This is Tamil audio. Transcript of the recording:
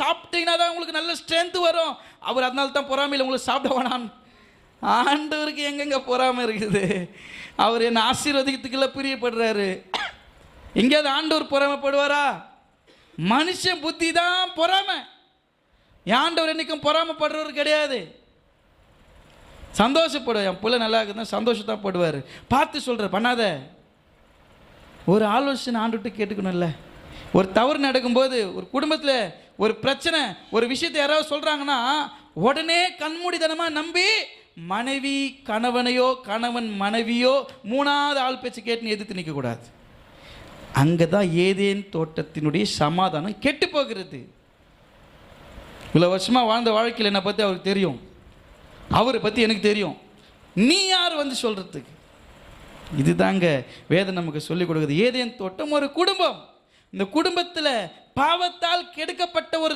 சாப்பிட்டீங்கன்னா தான் உங்களுக்கு நல்ல ஸ்ட்ரென்த் வரும். அவர் அதனால தான் பொறாமையில் உங்களுக்கு சாப்பிட வேணாம். ஆண்டவருக்கு எங்கெங்கே பொறாமை இருக்குது? அவர் என்னை ஆசீர்வதிக்கிறதுக்குள்ள பிரியப்படுறாரு. எங்கேயாவது ஆண்டவர் பொறாமைப்படுவாரா? மனுஷன் புத்தி தான் பொறாமை. ஆண்டவர் என்றைக்கும் பொறாமைப்படுறவர் கிடையாது. சந்தோஷப்படுவார். என் பிள்ளை நல்லா இருக்குதுன்னா சந்தோஷத்தான் படுவார். பார்த்து சொல்கிற பண்ணாத. ஒரு ஆலோசனை ஆண்டுகிட்ட கேட்டுக்கணும்ல. ஒரு தவறு நடக்கும்போது ஒரு குடும்பத்தில் ஒரு பிரச்சனை ஒரு விஷயத்தை யாராவது சொல்கிறாங்கன்னா உடனே கண்மூடித்தனமாக நம்பி மனைவி கணவனையோ கணவன் மனைவியோ மூணாவது ஆள் பேச்சு கேட்டுன்னு எதிர்த்து நிற்கக்கூடாது அங்கே தான் ஏதேன் தோட்டத்தினுடைய சமாதானம் கெட்டு போகிறது. இவ்வளோ வருஷமாக வாழ்ந்த வாழ்க்கையில் என்னை பற்றி அவருக்கு தெரியும். அவரை பற்றி எனக்கு தெரியும். நீ யார் வந்து சொல்கிறதுக்கு இதுதாங்க வேதம் நமக்கு சொல்லிக் கொடுக்குது. ஏதேன் தோட்டம் ஒரு குடும்பம். இந்த குடும்பத்தில் பாவத்தால் கெடுக்கப்பட்ட ஒரு